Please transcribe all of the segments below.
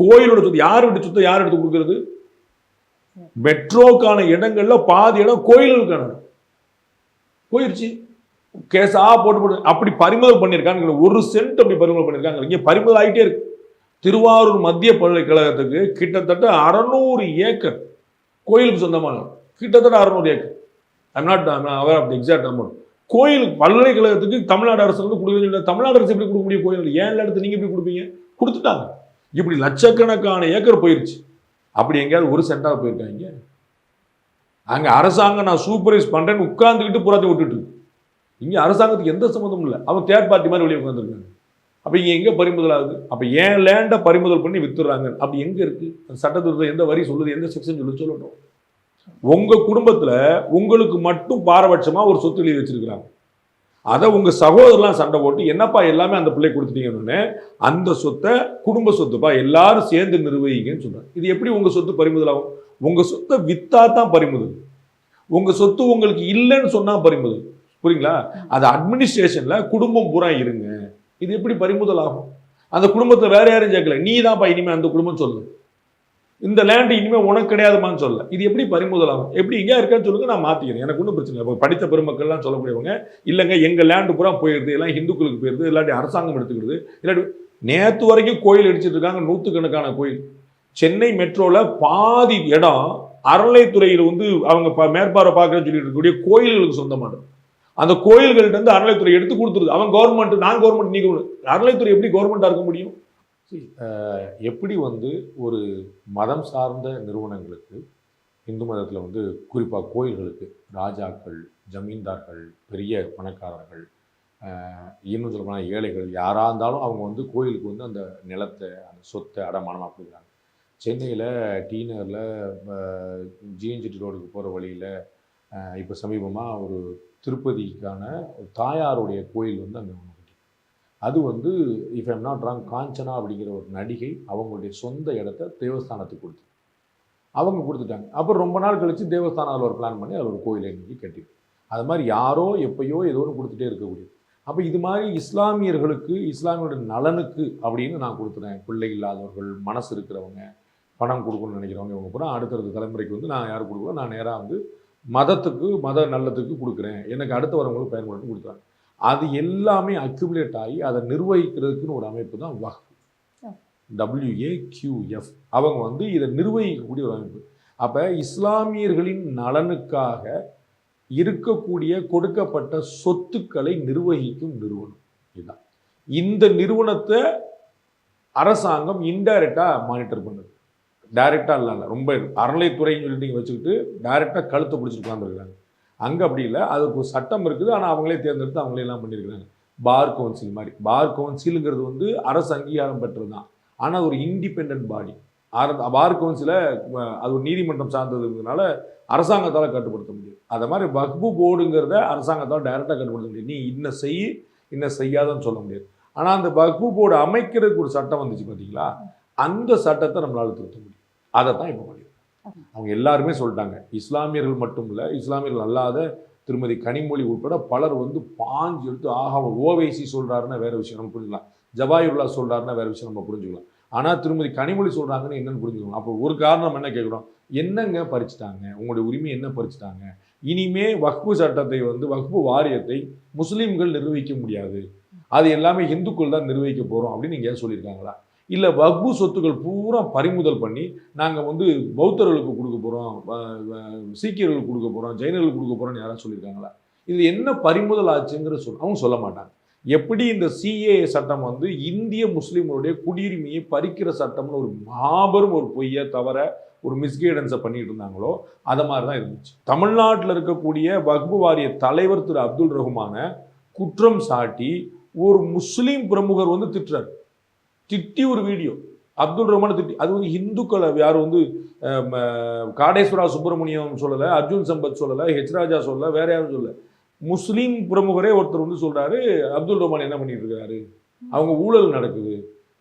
கோயிலோட சொத்து யார் விட்டு சொத்தை யார் எடுத்து கொடுக்கறது? மெட்ரோக்கான இடங்கள்ல பாதி இடம் கோயில்களுக்கான போயிருச்சு. கேஸா போட்டு போட்டு அப்படி பறிமுதல் பண்ணியிருக்காங்க ஒரு சென்ட் அப்படி பறிமுதல் பண்ணியிருக்காங்க இங்கே பறிமுதல் ஆகிட்டே இருக்கு. திருவாரூர் மத்திய பல்கலைக்கழகத்துக்கு கிட்டத்தட்ட அறநூறு ஏக்கர் கோயிலுக்கு சொந்தமான கிட்டத்தட்ட அறநூறு acre. I'm not aware of exact amount கோயில் பல்கலைக்கழகத்துக்கு தமிழ்நாடு அரசு வந்து கொடுக்குறது தமிழ்நாடு அரசு எப்படி கொடுக்க முடியும் கோயில் ஏன் இடத்து நீங்கள் எப்படி கொடுப்பீங்க? கொடுத்துட்டாங்க. இப்படி லட்சக்கணக்கான ஏக்கர் போயிருச்சு. அப்படி எங்கேயாவது ஒரு சென்டாக போயிருக்காங்க அங்கே அரசாங்கம் நான் சூப்பர்வைஸ் பண்ணுறேன்னு உட்காந்துக்கிட்டு புறத்தை விட்டுட்டு இருக்கு. அரசாங்கத்துக்கு எந்த சம்மந்தமும் இல்லை. அவன் தேர்ட் பார்ட்டி மாதிரி வெளியே உட்காந்துருக்காங்க அப்போ இங்கே எங்கே பறிமுதல் ஆகுது? அப்போ ஏன் லேண்டை பறிமுதல் பண்ணி வித்துறாங்க அப்படி எங்கே இருக்குது அந்த சட்டத்திருத்தம் எந்த வரி சொல்லுது? எந்த செக்ஷன் சொல்லி சொல்லட்டும். உங்கள் குடும்பத்தில் உங்களுக்கு மட்டும் பாரபட்சமாக ஒரு சொத்து எழுதி வச்சிருக்கிறாங்க. அதை உங்கள் சகோதரர்லாம் சண்டை போட்டு என்னப்பா எல்லாமே அந்த பிள்ளை கொடுத்துட்டீங்கன்னு அந்த சொத்தை குடும்ப சொத்துப்பா எல்லாரும் சேர்ந்து நிர்வகிங்கன்னு சொல்கிறாங்க இது எப்படி உங்கள் சொத்து பறிமுதல் ஆகும்? உங்கள் சொத்தை வித்தா தான் பறிமுதல். உங்கள் சொத்து உங்களுக்கு இல்லைன்னு சொன்னால் பறிமுதல். புரியுங்களா? அது அட்மினிஸ்ட்ரேஷனில் குடும்பம் பூரா இருங்க. இது எப்படி பறிமுதல் ஆகும்? அந்த குடும்பத்தை வேற யாரும் சேர்க்கல. நீ தான்ப்பா இனிமேல் அந்த குடும்பம் சொல்லு. இந்த லேண்ட் இனிமேல் உனக்கு கிடையாதுமான்னு சொல்ல இது எப்படி பறிமுதல் ஆகும்? எப்படி எங்கேயா இருக்கான்னு சொல்லுங்க நான் மாற்றிக்கிறேன் எனக்கு ஒன்றும் பிரச்சனை இல்லை. இப்போ படித்த பெருமக்கள்லாம் சொல்லக்கூடியவங்க இல்லைங்க எங்கள் லேண்டு பூரா போயிடுது எல்லாம் இந்துக்களுக்கு போயிடுது இல்லாட்டி அரசாங்கம் எடுத்துக்கிறது இல்லாட்டி நேற்று வரைக்கும் கோயில் அடிச்சிட்டு இருக்காங்க நூற்றுக்கணக்கான கோயில். சென்னை மெட்ரோவில் பாதி இடம் அறநிலைத்துறையில் வந்து அவங்க மேற்பார்வை பார்க்கறேன்னு சொல்லிட்டு இருக்கக்கூடிய கோயில்களுக்கு சொந்தமானது. அந்த கோயில்கள்ட்ட இருந்து அறநிலைத்துறை எடுத்து கொடுத்துருது. அவன் கவர்மெண்ட் நான் கவர்மெண்ட் நீங்க அறநிலைத்துறை எப்படி கவர்மெண்ட்டாக இருக்க முடியும்? எப்படி வந்து ஒரு மதம் சார்ந்த நிறுவனங்களுக்கு இந்து மதத்தில் வந்து குறிப்பாக கோயில்களுக்கு ராஜாக்கள் ஜமீன்தார்கள் பெரிய பணக்காரர்கள் இன்னும் சொல்லப்போனால் ஏழைகள் யாராக இருந்தாலும் அவங்க வந்து கோயிலுக்கு வந்து அந்த நிலத்தை அந்த சொத்தை அடமானமாக கொடுக்குறாங்க. சென்னையில் டீனரில் ஜிஎன்ஜிடி ரோடுக்கு போகிற வழியில் இப்போ சமீபமாக ஒரு திருப்பதிக்கான ஒரு தாயாருடைய கோயில் வந்து அங்கே அது வந்து if I'm not wrong Kanchana அப்படிங்கிற ஒரு நடிகை அவங்களுடைய சொந்த இடத்த தேவஸ்தானத்துக்கு கொடுத்து அவங்க கொடுத்துட்டாங்க. அப்புறம் ரொம்ப நாள் கழித்து தேவஸ்தானம் அதில் ஒரு பிளான் பண்ணி அதில் ஒரு கோயிலை இன்னைக்கு கட்டிருக்கு. அது மாதிரி யாரோ எப்பயோ ஏதோ ஒன்று கொடுத்துட்டே இருக்கக்கூடியது அப்போ இது மாதிரி இஸ்லாமியர்களுக்கு இஸ்லாமியோட நலனுக்கு அப்படின்னு நான் கொடுத்துறேன். பிள்ளை இல்லாதவர்கள் மனசு இருக்கிறவங்க பணம் கொடுக்கணும்னு நினைக்கிறவங்க இவங்க பூரா அடுத்தடுத்த தலைமுறைக்கு வந்து நான் யார் கொடுக்குறோம் நான் நேராக வந்து மதத்துக்கு மத நல்லத்துக்கு கொடுக்குறேன். எனக்கு அடுத்து வரவங்களுக்கு பயன்படுத்தி கொடுக்குறாங்க அது எல்லாமே அக்யூமுலேட் ஆகி அதை நிர்வகிக்கிறதுக்குன்னு ஒரு அமைப்பு தான் வக்ஃப். டபிள்யூஏக்யூஎஃப் அவங்க வந்து இதை நிர்வகிக்கக்கூடிய ஒரு அமைப்பு. அப்போ இஸ்லாமியர்களின் நலனுக்காக இருக்கக்கூடிய கொடுக்கப்பட்ட சொத்துக்களை நிர்வகிக்கும் நிறுவனம் இதுதான். இந்த நிறுவனத்தை அரசாங்கம் இன்டைரக்டாக மானிட்டர் பண்ணுது. டைரெக்டாக இல்லை ரொம்ப அறநிலைத்துறைன்னு சொல்லிட்டு நீங்கள் வச்சுக்கிட்டு டைரெக்டாக கழுத்தை பிடிச்சிட்டு உட்காந்துருக்காங்க அங்கே அப்படி இல்லை. அதுக்கு ஒரு சட்டம் இருக்குது. ஆனால் அவங்களே தேர்ந்தெடுத்து அவங்களே எல்லாம் பண்ணியிருக்கிறாங்க பார் கவுன்சில் மாதிரி. பார் கவுன்சிலுங்கிறது வந்து அரசு அங்கீகாரம் பெற்றது தான் ஆனால் ஒரு இண்டிபெண்ட் பாடி பார் கவுன்சிலை அது ஒரு நீதிமன்றம் சார்ந்ததுங்கிறதுனால அரசாங்கத்தால் கட்டுப்படுத்த முடியும். அதை மாதிரி வக்பு போர்டுங்கிறத அரசாங்கத்தால் டைரெக்டாக கட்டுப்படுத்த முடியும். நீ இன்ன செய் இன்ன செய்யாதன்னு சொல்ல முடியாது. ஆனால் அந்த வக்பு போர்டு அமைக்கிறதுக்கு ஒரு சட்டம் வந்துச்சு பார்த்தீங்களா அந்த சட்டத்தை நம்மளால் திருத்த முடியும். அதை தான் இப்போ முடியும் அவங்க எல்லாருமே சொல்லிட்டாங்க. இஸ்லாமியர்கள் மட்டும் இல்லை இஸ்லாமியர்கள் அல்லாத திருமதி கனிமொழி உட்பட பலர் வந்து பாஞ்சு எடுத்து ஆஹா ஓவைசி சொல்கிறாருன்னா வேற விஷயம் நம்ம புரிஞ்சுக்கலாம். ஜவாயுல்லா சொல்கிறாருன்னா வேற விஷயம் நம்ம புரிஞ்சுக்கலாம். ஆனால் திருமதி கனிமொழி சொல்கிறாங்கன்னு என்னென்னு புரிஞ்சுக்கணும் அப்போ ஒரு காரணம் என்ன கேட்குறோம்? என்னங்க பறிச்சுட்டாங்க? உங்களுடைய உரிமை என்ன பறிச்சிட்டாங்க? இனிமே வக்பு சட்டத்தை வந்து வக்பு வாரியத்தை முஸ்லீம்கள் நிர்வகிக்க முடியாது. அது எல்லாமே இந்துக்கள் தான் நிர்வகிக்க போகிறோம் அப்படின்னு நீங்கள் சொல்லியிருக்காங்களா? இல்லை வக்பு சொத்துக்கள் பூரா பறிமுதல் பண்ணி நாங்கள் வந்து பௌத்தர்களுக்கு கொடுக்க போகிறோம் சீக்கியர்களுக்கு கொடுக்க போகிறோம் ஜெயினர்களுக்கு கொடுக்க போகிறோம்னு யாராவது சொல்லியிருக்காங்களா? இது என்ன பறிமுதல் ஆச்சுங்கிற சொல் அவங்க சொல்ல மாட்டாங்க. எப்படி இந்த சிஏ சட்டம் வந்து இந்திய முஸ்லீம்களுடைய குடியுரிமையை பறிக்கிற சட்டம்னு ஒரு மாபெரும் ஒரு பொய்யை தவிர ஒரு மிஸ்கைடன்ஸை பண்ணிட்டு இருந்தாங்களோ அதை மாதிரி தான் இருந்துச்சு. தமிழ்நாட்டில் இருக்கக்கூடிய வக்பு வாரிய தலைவர் திரு அப்துல் ரஹ்மான குற்றம் சாட்டி ஒரு முஸ்லீம் பிரமுகர் வந்து திட்டுறாரு. திட்டி ஒரு வீடியோ. அப்துல் ரஹ்மான் திட்டி. அது வந்து இந்துக்களை யார் வந்து காடேஸ்வரா சுப்பிரமணியம் சொல்லலை அர்ஜுன் சம்பத் சொல்லலை ஹெச் ராஜா சொல்லலை வேற யாரும் சொல்லலை. முஸ்லீம் பிரமுகரே ஒருத்தர் வந்து சொல்கிறாரு அப்துல் ரஹ்மான் என்ன பண்ணிட்டு இருக்கிறாரு அவங்க ஊழல் நடக்குது.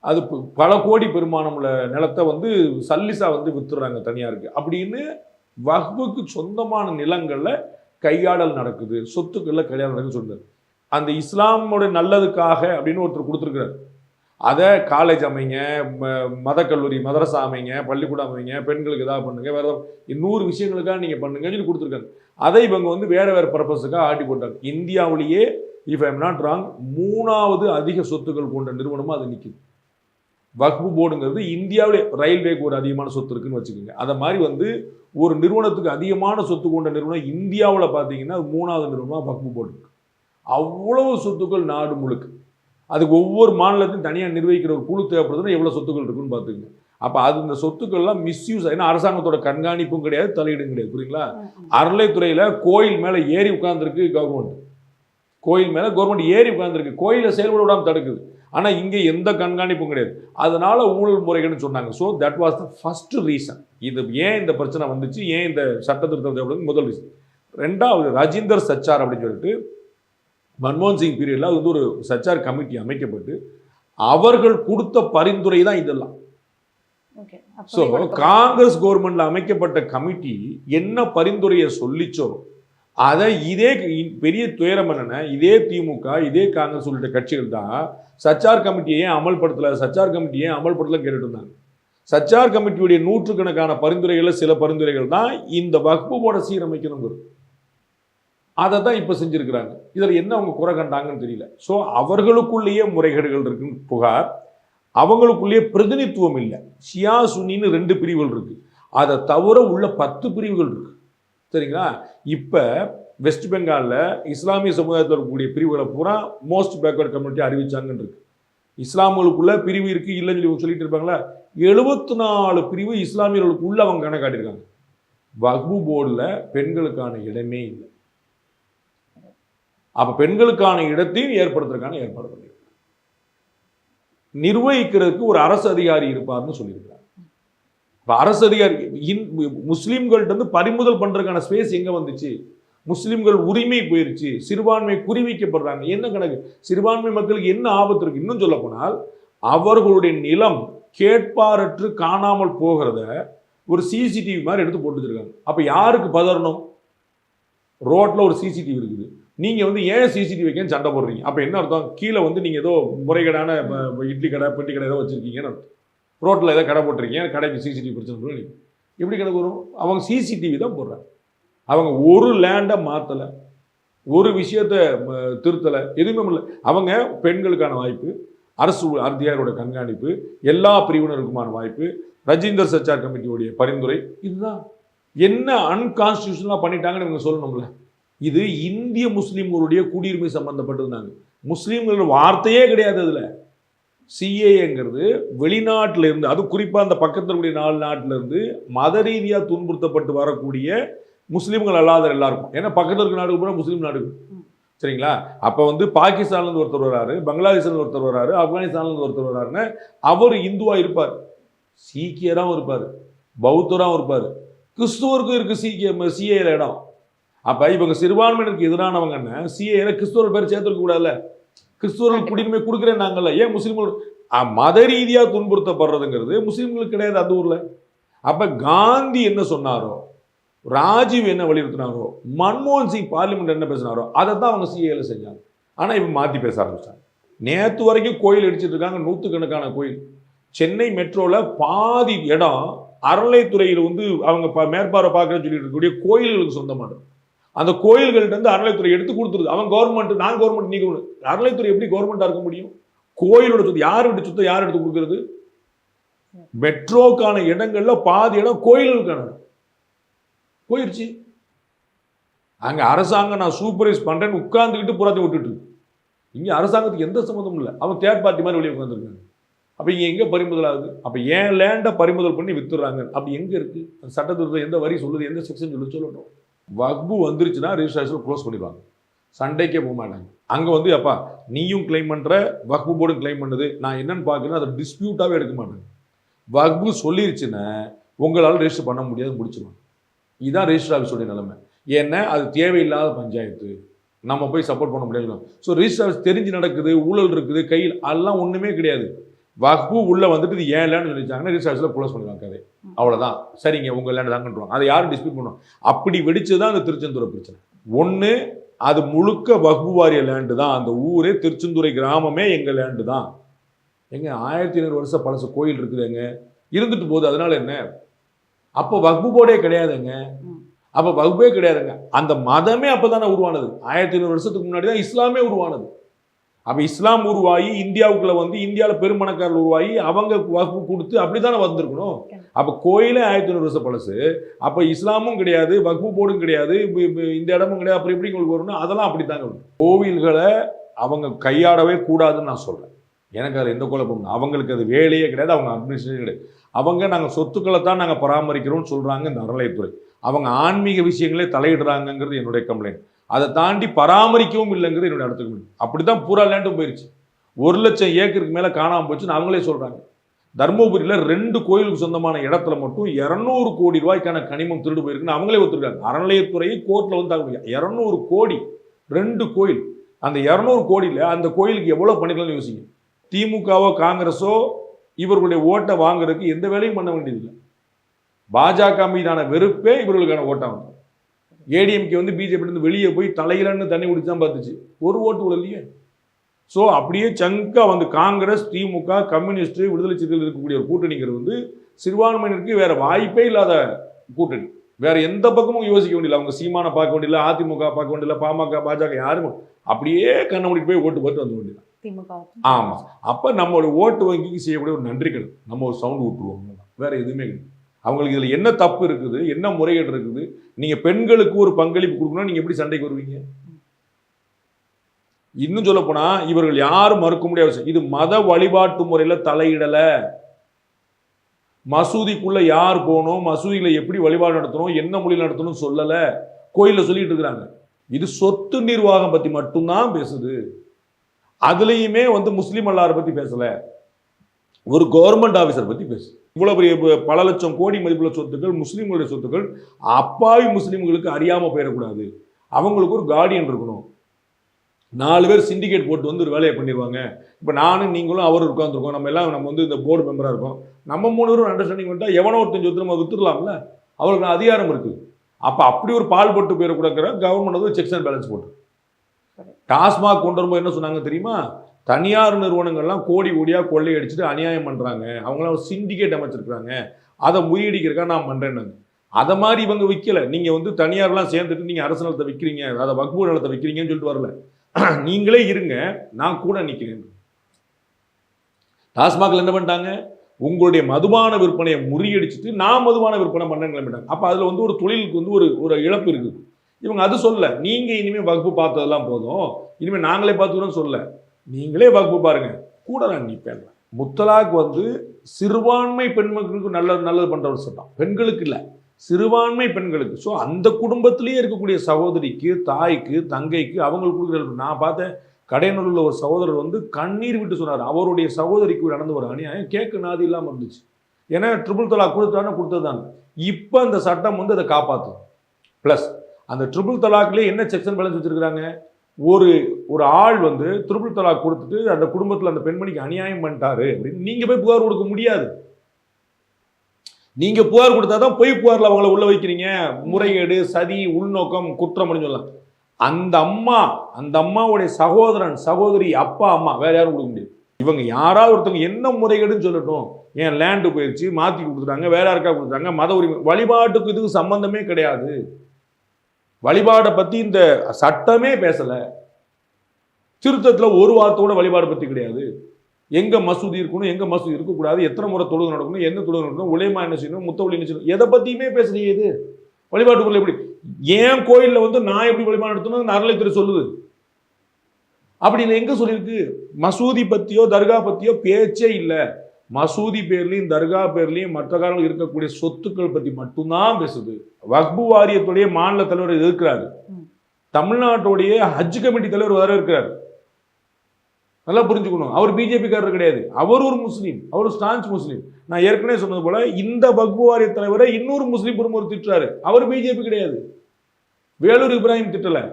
அது பல கோடி பெருமானமுள்ள நிலத்தை வந்து சல்லிசா வந்து வித்துறாங்க தனியாருக்கு. அப்படின்னு வகுப்புக்கு சொந்தமான நிலங்களில் கையாடல் நடக்குது. சொத்துக்களில் கையாடல் நடக்குதுன்னு சொல்றாரு. அந்த இஸ்லாமோட நல்லதுக்காக அப்படின்னு ஒருத்தர் கொடுத்துருக்காரு அதை காலேஜ் அமைங்க ம- மதக்கல்லூரி மதரசா அமைங்க பள்ளிக்கூடம் அமைங்க பெண்களுக்கு இதாக பண்ணுங்க வேற நூறு விஷயங்களுக்காக நீங்கள் பண்ணுங்கன்னு சொல்லி கொடுத்துருக்காங்க. அதை இவங்க வந்து வேறு வேறு பர்பஸுக்காக ஆட்டி போட்டாங்க. இந்தியாவிலேயே இஃப் ஐம் நாட் ராங் மூணாவது அதிக சொத்துக்கள் கொண்ட நிறுவனமும் அது நிற்குது வக்பு போர்டுங்கிறது இந்தியாவிலே ரயில்வேக்கு ஒரு அதிகமான சொத்து இருக்குன்னு வச்சுக்கோங்க. அதை மாதிரி வந்து ஒரு நிறுவனத்துக்கு அதிகமான சொத்து கொண்ட நிறுவனம் இந்தியாவில் பார்த்தீங்கன்னா அது மூணாவது நிறுவனமாக வக்பு போர்டு இருக்கு. அவ்வளவு சொத்துக்கள் நாடு முழுக்க. அதுக்கு ஒவ்வொரு மாநிலத்தையும் தனியாக நிர்வகிக்கிற ஒரு குழு தேவைப்படுதுன்னா எவ்வளோ சொத்துக்கள் இருக்குன்னு பார்த்துக்கங்க. அப்போ அது இந்த சொத்துக்கள்லாம் மிஸ்யூஸ் ஏன்னா அரசாங்கத்தோட கண்காணிப்பும் கிடையாது தலையீடும் கிடையாது புரியுங்களா அறநிலைத்துறையில் கோயில் மேலே ஏறி உட்கார்ந்துருக்கு கவர்மெண்ட் கோயில் மேலே கவர்மெண்ட் ஏறி உட்கார்ந்துருக்கு. கோயிலை செயல்பட விடாமல் தடுக்குது. ஆனால் இங்கே எந்த கண்காணிப்பும் கிடையாது. அதனால ஊழல் முறைகள்னு சொன்னாங்க. So that was the first reason இது ஏன் இந்த பிரச்சனை வந்துச்சு? ஏன் இந்த சட்ட திருத்தம் முதல் ரீசன் ரெண்டாவது ராஜிந்தர் சச்சார் அப்படின்னு சொல்லிட்டு மன்மோகன் சிங் பீரியடில் அது வந்து ஒரு சச்சார் கமிட்டி அமைக்கப்பட்டு அவர்கள் கொடுத்த பரிந்துரை தான் இதெல்லாம். ஸோ காங்கிரஸ் கவர்மெண்ட்ல அமைக்கப்பட்ட கமிட்டி என்ன பரிந்துரையை சொல்லிச்சோ அதை இதே பெரிய துயரம் என்னன்னா இதே திமுக இதே காங்கிரஸ் உள்ளிட்ட கட்சிகள் தான் சச்சார் கமிட்டியை அமல்படுத்தல சச்சார் கமிட்டியை அமல்படுத்தல கேட்டுட்டு இருந்தாங்க. சச்சார் கமிட்டியுடைய நூற்றுக்கணக்கான பரிந்துரைகள்ல சில பரிந்துரைகள் தான் இந்த வக்பு போட சீரமைக்கணுங்கிறது. அதை தான் இப்போ செஞ்சுருக்கிறாங்க. இதில் என்ன அவங்க குறை கண்டாங்கன்னு தெரியல. ஸோ அவர்களுக்குள்ளேயே முறைகேடுகள் இருக்குன்னு புகார். அவங்களுக்குள்ளேயே பிரதிநித்துவம் இல்லை. ஷியா சுன்னின்னு ரெண்டு பிரிவுகள் இருக்குது அதை தவிர உள்ள பத்து பிரிவுகள் இருக்குது சரிங்களா? இப்போ வெஸ்ட் பெங்காலில் இஸ்லாமிய சமுதாயத்தில் இருக்கக்கூடிய பிரிவுகளை பூரா மோஸ்ட் பேக்வர்ட் கம்யூனிட்டி அறிவிச்சாங்கன்னு இருக்கு. இஸ்லாமியர்களுக்குள்ள பிரிவு இருக்குது இல்லைன்னு சொல்லி சொல்லிட்டு இருப்பாங்களா? எழுபத்தி நாலு பிரிவு இஸ்லாமியர்களுக்குள்ள அவங்க கணக்காட்டியிருக்காங்க வக்பு போர்டில் பெண்களுக்கான இடமே இல்லை. அப்போ பெண்களுக்கான இடத்தையும் ஏற்படுத்துறதுக்கான ஏற்பாடு பண்ணியிருக்காங்க நிர்வகிக்கிறதுக்கு ஒரு அரசு அதிகாரி இருப்பார்னு சொல்லியிருக்காங்க இப்போ அரசு அதிகாரி இன் முஸ்லீம்கள்ட்ட இருந்து பறிமுதல் பண்ணுறதுக்கான ஸ்பேஸ் எங்கே வந்துச்சு? முஸ்லீம்கள் உரிமை போயிருச்சு சிறுபான்மை குறிவைக்கப்படுறாங்க. என்ன கணக்கு? சிறுபான்மை மக்களுக்கு என்ன ஆபத்து இருக்கு? இன்னும் சொல்ல போனால் அவர்களுடைய நிலம் கேட்பாரற்று காணாமல் போகிறத ஒரு சிசிடிவி மாதிரி எடுத்து போட்டு வச்சிருக்காங்க. அப்போ யாருக்கு பதறணும்? ரோட்டில் ஒரு சிசிடிவி இருக்குது. நீங்கள் வந்து ஏன் சிசிடிவி வைக்கன்னு சண்டை போடுறீங்க. அப்போ என்ன அர்த்தம்? கீழே வந்து நீங்கள் ஏதோ முறைகேடான இட்லி கடை பெட்டி கடை ஏதோ வச்சுருக்கீங்கன்னு அர்த்தம். ரோட்டில் ஏதோ கடை போட்டிருக்கீங்க. கடைக்கு சிசிடிவி பிரச்சனை எப்படி கணக்கு வரும்? அவங்க சிசிடிவி தான் போடுறாங்க. அவங்க ஒரு லேண்டை மாற்றலை ஒரு விஷயத்த திருத்தலை. எதுவுமே இல்லை. அவங்க பெண்களுக்கான வாய்ப்பு அரசு அதிகாரியோட கண்காணிப்பு எல்லா பிரிவினருக்குமான வாய்ப்பு ரஜிந்தர் சச்சார் கமிட்டியோடைய பரிந்துரை இதுதான். என்ன அன்கான்ஸ்டியூஷனலாக பண்ணிட்டாங்கன்னு இவங்க சொல்லணும்ல. இது இந்திய முஸ்லீம்களுடைய குடியுரிமை சம்பந்தப்பட்டதுனாங்க முஸ்லீம்கள் வார்த்தையே கிடையாது அதில். சிஏங்கிறது வெளிநாட்டில் இருந்து அது குறிப்பாக அந்த பக்கத்தில் இருக்கக்கூடிய நாலு நாட்டில இருந்து மத ரீதியாக துன்புறுத்தப்பட்டு வரக்கூடிய முஸ்லீம்கள் அல்லாத எல்லாருக்கும். ஏன்னா பக்கத்தில் இருக்க நாடுகள் பூரா முஸ்லீம் நாடுகள். சரிங்களா? அப்போ வந்து பாகிஸ்தான்லேருந்து ஒருத்தர் வராரு பங்களாதேஷ்லேருந்து ஒருத்தர் வராரு ஆப்கானிஸ்தான்லேருந்து ஒருத்தர் வராருன்னு அவர் இந்துவா இருப்பார். சீக்கியராகவும் இருப்பார். பௌத்தராகவும் இருப்பார். கிறிஸ்துவருக்கும் இருக்கு சீக்கிய சிஏல இடம். அப்போ இவங்க சிறுபான்மையினருக்கு எதிரானவங்கன்னு சிஏல கிறிஸ்துவர் பேர் சேர்த்துருக்க கூடாதுல்ல கிறிஸ்துவர்கள் குடியுரிமை கொடுக்குறேன் நாங்கள்ல ஏன் முஸ்லீம்கள்? மத ரீதியாக துன்புறுத்தப்படுறதுங்கிறது முஸ்லீம்களுக்கு கிடையாது அந்த ஊரில். அப்போ காந்தி என்ன சொன்னாரோ? ராஜீவ் என்ன வலியுறுத்தினாரோ? மன்மோகன் சிங் பார்லிமெண்ட் என்ன பேசினாரோ? அதை தான் அவங்க சிஏல செஞ்சாங்க. ஆனால் இவங்க மாற்றி பேச ஆரம்பிச்சாங்க நேற்று வரைக்கும் கோயில் அடிச்சிட்டு இருக்காங்க நூற்றுக்கணக்கான கோயில். சென்னை மெட்ரோவில் பாதி இடம் அறநிலைத்துறையில் வந்து அவங்க மேற்பார்வை பார்க்கறேன்னு சொல்லிட்டு இருக்கக்கூடிய கோயில்களுக்கு சொந்தமானது. அந்த கோயில்கள்ட்ட இருந்து அறநிலைத்துறை எடுத்து கொடுத்துருது. அவன் கவர்மெண்ட் நான் கவர்மெண்ட் நீங்க அறநிலைத்துறை எப்படி கவர்மெண்டா இருக்க முடியும்? கோயிலோட சொத்து யார் விட்டு சொத்தை யார் எடுத்து கொடுக்கறது? மெட்ரோக்கான இடங்கள்ல பாதி இடம் கோயில்களுக்கான போயிருச்சு. அங்க அரசாங்கம் நான் சூப்பர்வைஸ் பண்றேன்னு உட்கார்ந்துக்கிட்டு புறத்தை விட்டுட்டு இங்க அரசாங்கத்துக்கு எந்த சம்மந்தமும் இல்லை. அவன் தேர்ட் பார்ட்டி மாதிரி வெளியே உட்காந்துருக்காங்க அப்ப இங்க எங்க பறிமுதல் ஆகுது? அப்போ ஏன் லேண்டை பறிமுதல் பண்ணி வித்துடுறாங்க? அப்படி எங்க இருக்கு? அந்த சட்டத்திருத்தம் எந்த வரி சொல்லுது? எந்த செக்ஷன் சொல்லு சொல்லட்டும். வக்பு வந்துருச்சுன்னா ரிஜிஸ்ட்ரேஷன் க்ளோஸ் பண்ணிடுவாங்க. சண்டைக்கே போக மாட்டாங்க. அங்கே வந்து அப்பா நீயும் கிளைம் பண்ணுற வக்பு போர்டும் கிளைம் பண்ணுது. நான் என்னன்னு பார்க்கணும் அதை டிஸ்பியூட்டாகவே எடுக்க மாட்டாங்க. வக்பு சொல்லிருச்சுன்னா உங்களால் ரெஜிஸ்டர் பண்ண முடியாது முடிச்சிருவாங்க. இதுதான் ரெஜிஸ்டர் ஆஃபீஸோடைய நிலைமை. ஏன்னா அது தேவையில்லாத பஞ்சாயத்து. நம்ம போய் சப்போர்ட் பண்ண முடியாது ஸோ ரிஜிஸ்டர் ஆஃபீஸ் தெரிஞ்சு நடக்குது ஊழல் இருக்குது கையில் அதெல்லாம் ஒன்றுமே கிடையாது. வக்பு உள்ள வந்துட்டு இது ஏன் லேண்ட் சொல்லிச்சாங்கன்னா ஆஃபீஸில் க்ளோஸ் பண்ணுவாங்க கதை. அவ்வளோதான் சரிங்க உங்கள் லேண்ட் தாங்கன்றோம் அதை யாரும் டிஸ்பியூட் பண்ணுவோம் அப்படி வெடிச்சது தான் அந்த திருச்செந்தூரை பிரச்சனை. ஒன்று அது முழுக்க வக்பு வாரிய லேண்டு தான். அந்த ஊரே திருச்செந்துறை கிராமமே எங்கள் லேண்டு தான். எங்க ஆயிரத்தி ஐநூறு வருஷம் பழசு கோயில் இருக்குதுங்க. இருந்துட்டு போகுது. அதனால என்ன? அப்போ வக்பு போர்டே கிடையாதுங்க. அப்போ வகுப்பே கிடையாதுங்க. அந்த மதமே அப்பதானே உருவானது. ஆயிரத்தி ஐநூறு வருஷத்துக்கு முன்னாடி தான் இஸ்லாமே உருவானது. அப்போ இஸ்லாம் உருவாகி இந்தியாவுக்குள்ளே வந்து இந்தியாவில் பெருமணக்காரர் உருவாகி அவங்க வகுப்பு கொடுத்து அப்படித்தானே வந்திருக்கணும் அப்போ கோயிலே ஆயிரத்தி தொண்ணூறு வருஷம் பழசு. அப்போ இஸ்லாமும் கிடையாது வகுப்பு போர்டும் கிடையாது இந்த இடமும் கிடையாது அப்புறம் எப்படி உங்களுக்கு வரும்னா அதெல்லாம் அப்படி தாங்க கோவில்களை அவங்க கையாடவே கூடாதுன்னு நான் சொல்கிறேன் எனக்கு அதில் எந்த குழப்பமும் அவங்களுக்கு அது வேலையே கிடையாது அவங்க அட்மினிஸ்ட்ரேஷன் கிடையாது. அவங்க நாங்கள் சொத்துக்களை தான் நாங்கள் பராமரிக்கிறோம்னு சொல்கிறாங்க இந்த அறநிலையத்துறை. அவங்க ஆன்மீக விஷயங்களே தலையிடுறாங்கங்கிறது என்னுடைய கம்ப்ளைண்ட் அதை தாண்டி பராமரிக்கவும் இல்லைங்கிறது என்னுடைய அடுத்த கம்ப்ளைண்ட் அப்படி தான் பூரா லேண்டும் போயிருச்சு. ஒரு லட்சம் ஏக்கருக்கு மேலே காணாமல் போச்சுன்னு அவங்களே சொல்கிறாங்க தர்மபுரியில் ரெண்டு கோயிலுக்கு சொந்தமான இடத்துல மட்டும் இரநூறு கோடி ரூபாய்க்கான கனிமம் திருடு போயிருக்குன்னு அவங்களே ஒத்துருக்காங்க அறநிலையத்துறையை கோர்ட்டில் வந்து தாக்கல் இரநூறு கோடி ரெண்டு கோயில். அந்த இரநூறு கோடியில் அந்த கோயிலுக்கு எவ்வளோ பண்ணிக்கலாம்னு யோசிங்க. திமுகவோ காங்கிரஸோ இவர்களுடைய ஓட்டை வாங்குறதுக்கு எந்த வேலையும் பண்ண வேண்டியதில்லை. பாஜக மீதான வெறுப்பே இவர்களுக்கான ஓட்டாகும் ஏடிஎம்கே வந்து பிஜேபி இருந்து வெளியே போய் தலையிலன்னு தண்ணி குடிச்சு தான் பார்த்துச்சு. ஒரு ஓட்டு இல்லையே. ஸோ அப்படியே சங்கா வந்து காங்கிரஸ் திமுக கம்யூனிஸ்ட் விடுதலை சிறுத்தைகள் இருக்கக்கூடிய ஒரு கூட்டணிங்கிறது வந்து சிறுபான்மையினருக்கு வேற வாய்ப்பே இல்லாத கூட்டணி. வேற எந்த பக்கமும் யோசிக்க வேண்டியதில்லை. அவங்க சீமானை பார்க்க வேண்டியதில்லை அதிமுக பார்க்க வேண்டியதில்லை பாமக பாஜக யாரும் அப்படியே கண்ண மூடிட்டு போய் ஓட்டு பார்த்து வந்து வேண்டியது ஆமா. அப்ப நம்மளோட ஓட்டு வங்கிக்கு செய்யக்கூடிய ஒரு நன்றி கடன். நம்ம ஒரு சவுண்ட் விட்டுருவோம் வேற எதுவுமே கிடையாது. அவங்களுக்கு இதில் என்ன தப்பு இருக்குது என்ன முறைகேடு இருக்குது நீங்கள் பெண்களுக்கு ஒரு பங்களிப்பு கொடுக்கணும் நீங்கள் எப்படி சண்டைக்கு வருவீங்க? இன்னும் சொல்ல இவர்கள் யாரும் மறுக்க முடியாத விஷயம். இது மத வழிபாட்டு முறையில் தலையிடலை. மசூதிக்குள்ளே யார் போகணும் மசூதியில் எப்படி வழிபாடு நடத்தணும் என்ன மொழியில் நடத்தணும் சொல்லலை. கோயிலில் சொல்லிட்டு இருக்கிறாங்க. இது சொத்து நிர்வாகம் பற்றி மட்டும்தான் பேசுது. அதுலேயுமே வந்து முஸ்லீம் அல்லாரை பற்றி பேசலை. ஒரு கவர்மெண்ட் ஆஃபீஸர் பற்றி பேசு. இவ்வளவு பெரிய பல லட்சம் கோடி மதிப்புள்ள சொத்துக்கள் முஸ்லீம்களுடைய சொத்துக்கள் அப்பாவி முஸ்லீம்களுக்கு அறியாம போயிடக்கூடாது. அவங்களுக்கு ஒரு கார்டியன் இருக்கணும். நாலு பேர் சிண்டிகேட் போட்டு வந்து ஒரு வேலையை பண்ணிடுவாங்க இப்போ நானும் நீங்களும் அவரும் உட்காந்துருக்கோம் நம்ம எல்லாம் நம்ம வந்து இந்த போர்டு மெம்பராக இருக்கோம். நம்ம மூணு பேரும் அண்டர்ஸ்டாண்டிங் பண்ணிட்டா எவனோ ஒருத்தன் சொத்து நம்ம வித்துடலாம்ல? அவருக்கு அதிகாரம் இருக்குது அப்போ அப்படி ஒரு பால் போட்டு போயிடக்கூடாங்கிற கவர்மெண்ட் வந்து செக்ஸ் அண்ட் பேலன்ஸ் போட்டு. டாஸ்மாக் கொண்டு வரும்போது என்ன சொன்னாங்க தெரியுமா? தனியார் நிறுவனங்கள்லாம் கோடி கோடியாக கொள்ளையடிச்சிட்டு அநியாயம் பண்ணுறாங்க அவங்களாம் சிண்டிகேட் அமைச்சிருக்கிறாங்க. அதை முறியடிக்கிறக்கா நான் பண்ணுறேன்னு அதை மாதிரி இவங்க விற்கல நீங்கள் வந்து தனியார்லாம் சேர்ந்துட்டு நீங்கள் அரசு நிலத்தை விற்கிறீங்க அதை வகுப்பு நிலத்தை விற்கிறீங்கன்னு சொல்லிட்டு வரல. நீங்களே இருங்க. நான் கூட நிற்கிறேன் டாஸ்மாக்ல என்ன பண்ணிட்டாங்க? உங்களுடைய மதுபான விற்பனையை முறியடிச்சிட்டு நான் மதுபான விற்பனை பண்ணேன்னு கிளம்பிட்டாங்க. அப்போ அதில் வந்து ஒரு தொழிலுக்கு வந்து ஒரு ஒரு இழப்பு இருக்குது. இவங்க அது சொல்ல நீங்க இனிமேல் வகுப்பு பார்த்ததெல்லாம் போதும். இனிமேல் நாங்களே பார்த்துக்கிறோம் சொல்ல நீங்களே வகுப்பு பாருங்க. கூட நான் நிற்பேன் முத்தலாக் வந்து சிறுபான்மை பெண்மக்களுக்கு நல்லது நல்லது பண்ணுற ஒரு சட்டம் பெண்களுக்கு இல்லை. சிறுபான்மை பெண்களுக்கு. ஸோ அந்த குடும்பத்திலேயே இருக்கக்கூடிய சகோதரிக்கு தாய்க்கு தங்கைக்கு அவங்களுக்கு கொடுக்குற நான் பார்த்தேன் கடையனூரில் ஒரு சகோதரர் வந்து கண்ணீர் விட்டு சொன்னார். அவருடைய சகோதரிக்கு நடந்த ஒரு அநியாயம். கேட்க நாதி இல்லாமல் இருந்துச்சு. ஏன்னா ட்ரிபிள் தலாக் கொடுத்தானே கொடுத்ததுதான் இப்போ அந்த சட்டம் வந்து அதை காப்பாற்றும் ப்ளஸ் அந்த ட்ரிபிள் தலாக்லேயே என்ன செக்ஷன் பேலன்ஸ் வச்சிருக்கிறாங்க? ஒரு ஒரு ஆள் வந்து ட்ரிபிள் தலாக் கொடுத்துட்டு அந்த குடும்பத்தில் அந்த பெண்மணிக்கு அநியாயம் பண்ணிட்டாரு அப்படின்னு நீங்கள் போய் புகார் கொடுக்க முடியாது. நீங்கள் புகார் கொடுத்தாதான் பொய் புகார்ல அவங்கள உள்ள வைக்கிறீங்க. முறைகேடு சதி உள்நோக்கம் குற்றம் அப்படின்னு சொல்லலாம். அந்த அம்மா அந்த அம்மாவுடைய சகோதரன் சகோதரி அப்பா அம்மா வேற யாரும் கொடுக்க முடியாது. இவங்க யாராவது ஒருத்தவங்க என்ன முறைகேடுன்னு சொல்லட்டும். ஏன் லேண்டு போயிடுச்சு மாற்றி கொடுத்துட்டாங்க வேற யாருக்கா கொடுத்துட்டாங்க மத உரிமை வழிபாட்டுக்கு இதுக்கு சம்பந்தமே கிடையாது. வழிபாடை பற்றி இந்த சட்டமே பேசலை. திருத்தத்துல ஒரு வார்த்தையோட வழிபாடு பத்தி கிடையாது. எங்க மசூதி இருக்கணும் எங்க மசூதி இருக்கக்கூடாது எத்தனை முறை தொழுகை நடக்கணும் என்ன தொழுகை நடக்கணும் உலைமா என்ன செய்யணும் முத்தவழி என்ன செய்யணும் எதை பத்தியுமே பேசலையே இது. வழிபாட்டுக்குள்ள எப்படி? ஏன் கோயில்ல வந்து நான் எப்படி வழிபாடு நடத்தணும் அறநிலைத்துறை சொல்லுது. அப்படி இல்லை எங்க சொல்லியிருக்கு? மசூதி பத்தியோ தர்கா பத்தியோ பேச்சே இல்லை. மசூதி பேர்லயும் தர்கா பேர்லயும் மற்ற காரணங்கள் இருக்கக்கூடிய சொத்துக்கள் பத்தி மட்டும்தான் பேசுது. வக்பு வாரியத்துடைய மாநில தலைவர் இருக்கிறாரு. தமிழ்நாட்டுடைய ஹஜ் கமிட்டி தலைவர் வேற இருக்கிறார். நல்லா புரிஞ்சுக்கணும். அவர் பிஜேபிக்காரர் கிடையாது. அவர் ஒரு முஸ்லீம். அவர் ஸ்டான்ஸ் ஸ்டான்ச் முஸ்லீம். நான் ஏற்கனவே சொன்னது போல இந்த பக்வாரிய தலைவரை இன்னொரு முஸ்லீம் பெருமர் திட்டுறாரு. அவர் பிஜேபி கிடையாது. வேலூர் இப்ராஹிம் திட்டலை.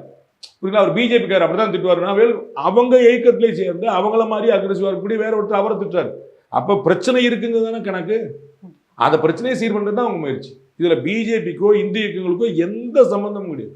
புரியுங்களா அவர் பிஜேபிக்கார் அப்படிதான் திட்டுவாருன்னா வேலு அவங்க இயக்கத்திலே சேர்ந்து அவங்கள மாதிரி அக்ரெசிவாக இருக்கக்கூடிய வேற ஒருத்தர் அவரை திட்டுறாரு. அப்போ பிரச்சனை இருக்குங்கிறது தானே கணக்கு? அந்த பிரச்சனையை சீர் பண்ணுறது தான் அவங்க முயற்சி. இதில் பிஜேபிக்கோ இந்து இயக்கங்களுக்கோ எந்த சம்மந்தமும் கிடையாது.